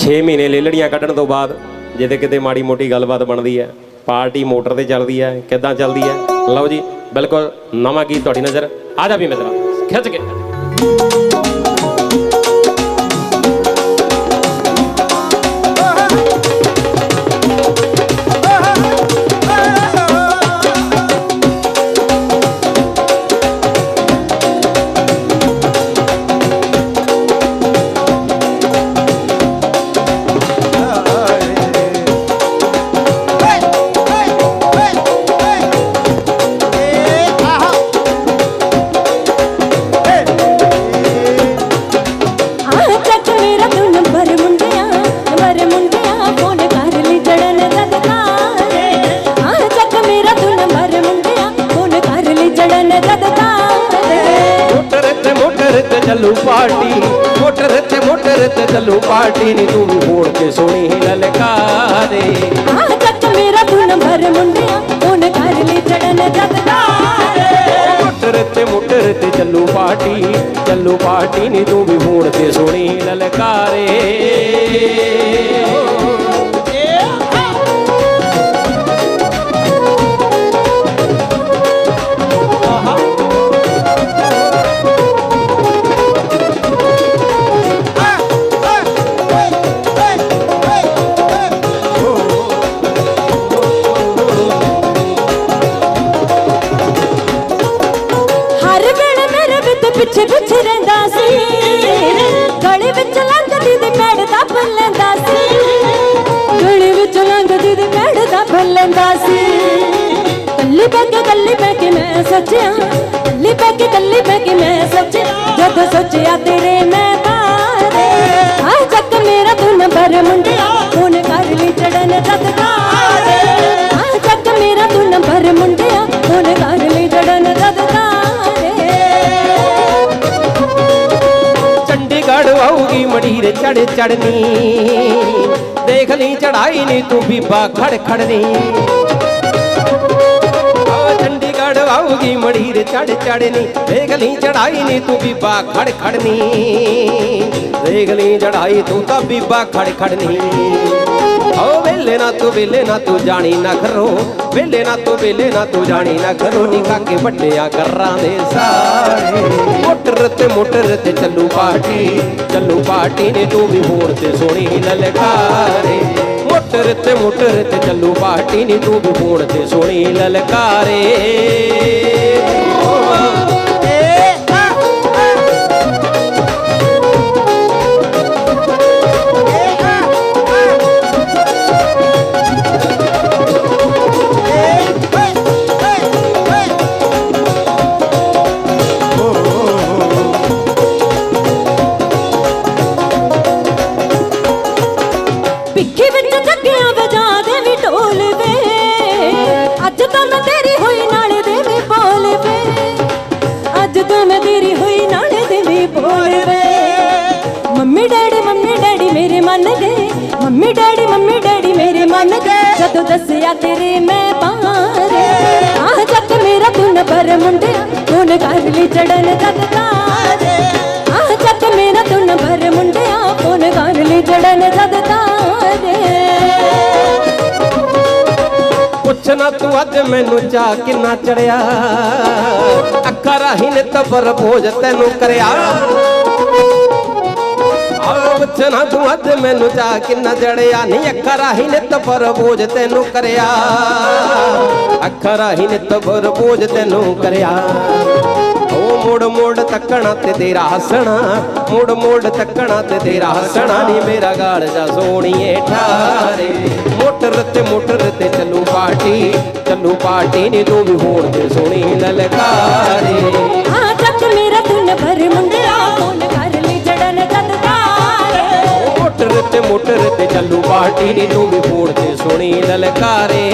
6 ਮਹੀਨੇ ਲੇਲੜੀਆਂ ਕੱਢਣ ਤੋਂ ਬਾਅਦ ਜਿਹਦੇ ਕਿਤੇ ਮਾੜੀ ਮੋਟੀ ਗੱਲਬਾਤ ਬਣਦੀ ਹੈ, ਪਾਰਟੀ ਮੋਟਰ ਤੇ ਚੱਲਦੀ ਹੈ, ਕਿੱਦਾਂ ਚੱਲਦੀ ਹੈ। ਲਓ ਜੀ, ਬਿਲਕੁਲ ਨਵਾਂ ਗੀਤ ਤੁਹਾਡੀ ਨਜ਼ਰ ਆ ਜਾ ਵੀ ਮਿੱਤਰਾ, ਖਿੱਚ ਕੇ। ਚੱਲੂ ਪਾਰਟੀ। ਮੋਟਰ ਤੇ ਮੋਟਰ ਤੇ ਚੱਲੂ ਪਾਰਟੀ ਨੀ ਤੂੰ ਵੀ ਹੋੜ ਕੇ ਸੋਹਣੀ ਲਲਕਾਰੇ ਆਹ ਚੱਕ ਮੇਰਾ ਤੂੰ ਨੰਬਰ ਮੁੰਡਿਆ ਫੋਨ ਕਰ ਲਈ ਜੜਨ ਜਦਕਾਰੇ ਮੋਟਰ ਤੇ ਮੋਟਰ ਤੇ ਚੱਲੂ ਪਾਰਟੀ ਚੱਲੂ ਪਾਰਟੀ ਨੀ ਤੂੰ ਵੀ ਹੋੜ ਕੇ ਸੋਹਣੀ ਲਲਕਾਰੇ ਮੈਂ ਸੋਚਿਆ ਕੱਲੀ ਬੈ ਕੇ ਕੱਲੀ ਬੈ ਕੇ ਮੈਂ ਸੋਚਿਆ, ਜਦੋਂ ਸੋਚਿਆ ਤੇਰੇ ਮੈਂ ਬਾਰੇ ਆ ਜੱਕ ਮੇਰਾ ਤੂੰ ਨੰਬਰ ਮੁੰਡਿਆ ਫੋਨ ਕਰ ਲਈ ਚੜਨ ਜਦ ਆ ਜੱਕ ਮੇਰਾ ਤੂੰ ਨੰਬਰ ਮੁੰਡਿਆ ਫੋਨ ਕਰ ਲਈ ਚੜਨ ਜਦ ਚੰਡੀਗੜ੍ਹ ਆਊਗੀ ਮੜੀਰ ਚੜ ਚੜਨੀ। ਦੇਖ ਲਈ ਚੜਾਈ ਨੀ ਤੂੰ ਬੀਬਾ ਖੜ ਖੜਨੀ ਚੰਡੀਗੜ੍ਹ ਆਊਗੀ ਮੜੀਰ ਚੜ ਚੜਨੀ। ਦੇਖ ਚੜਾਈ ਨੀ ਤੂੰ ਬੀਬਾ ਖੜ ਖੜਨੀ। ਦੇਖ ਚੜਾਈ ਤੂੰ ਤਾਂ ਬੀਬਾ ਖੜ ਖੜਨੀ। ਓ ਵੇਲੇ ਨਾ ਤੂੰ, ਵੇਲੇ ਨਾ ਤੂੰ ਜਾਣੀ ਨਾ ਖਰੋ। ਵੇਲੇ ਨਾ ਤੂੰ, ਵੇਲੇ ਨਾ ਤੂੰ ਜਾਣੀ ਨਾ ਖਰੋ। ਨੀ ਕਾਕੇ ਵੱਡਿਆ ਕਰਾਂ ਦੇ ਸਾਰੇ। ਮੋਟਰ ਤੇ ਮੋਟਰ ਤੇ ਚੱਲੂ ਪਾਰਟੀ। ਚੱਲੂ ਪਾਰਟੀ ਨੇ ਤੂੰ ਵੀ ਹੋੜ ਤੇ ਸੋਹਣੀ ਲਲਕਾਰੇ। ਮੋਟਰ ਤੇ ਮੋਟਰ ਤੇ ਚੱਲੂ ਪਾਰਟੀ ਨੀ ਤੂੰ ਵੀ ਹੋੜ ਤੇ ਸੋਹਣੀ ਲਲਕਾਰੇ। ਮੇਰੇ ਮੰਨ ਗਏ ਮੰਮੀ ਡੈਡੀ ਮੰਮੀ ਡੈਡੀ ਮੇਰੇ ਮੰਨ ਗਏ ਜਦੋਂ ਦੱਸਿਆ ਤੇਰੇ ਮੈਂ ਬਾਰੇ ਆਹ ਜੱਟ ਮੇਰਾ ਤੂੰ ਨੰਬਰ ਮੁੰਡਿਆ ਫੋਨ ਕਰ ਲਈ ਚੜਨ ਜਦ ਆਹ ਜੱਟ ਮੇਰਾ ਤੂੰ ਨੰਬਰ ਮੁੰਡਿਆ ਫੋਨ ਕਰ ਲਈ ਚੜਨ ਜਦ ਪੁੱਛਣਾ ਤੂੰ ਅੱਜ ਮੈਨੂੰ ਚਾ ਕਿੰਨਾ ਚੜਿਆ ਅੱਖਾਂ ਰਾਹੀਂ ਨੇ ਤਬਰ ਭੋਜ ਤੈਨੂੰ ਕਰਿਆ। ਆਹ ਪੁੱਛਣਾ ਤੂੰ ਅੱਜ ਮੈਨੂੰ ਚਾ ਕਿੰਨਾ ਚੜਿਆ ਨਹੀਂ ਅੱਖਾਂ ਰਾਹੀਂ ਨੇ ਤਬਰ ਤੈਨੂੰ ਕਰਿਆ। ਅੱਖਾਂ ਰਾਹੀਂ ਨੇ ਤਬਰ ਤੈਨੂੰ ਕਰਿਆ। ਓ ਮੋੜ ਮੋੜ ਤੱਕਣਾ ਤੇ ਤੇਰਾ ਹੱਸਣਾ, ਮੋੜ ਮੋੜ ਤੱਕਣਾ ਤੇ ਤੇਰਾ ਹੱਸਣਾ ਨੀ ਮੇਰਾ ਗਾਲ ਜਾ ਸੋਣੀਏ ਠਾਰੇ। ਮੋਟਰ ਤੇ ਮੋਟਰ ਤੇ ਚੱਲੂ ਪਾਰਟੀ ਚੱਲੂ ਪਾਰਟੀ ਨੀ ਤੂੰ ਵੀ ਹੋਣ ਤੇ ਸੋਹਣੀ ਲਲਕਾਰੇ। ਆ ਜੱਟ ਮੇਰਾ ਤੂੰ ਨੰਬਰ ਮੁੰਡਿਆ ਫੋਨ ਕਰ ਲਈ ਜੜਨ ਜਦ ਮੋਟਰ ਤੇ ਚੱਲੂ ਪਾਰਟੀ ਨੀ ਤੂੰ ਵੀ ਹੋਣ ਤੇ ਸੁਣੀ ਲਲਕਾਰੇ।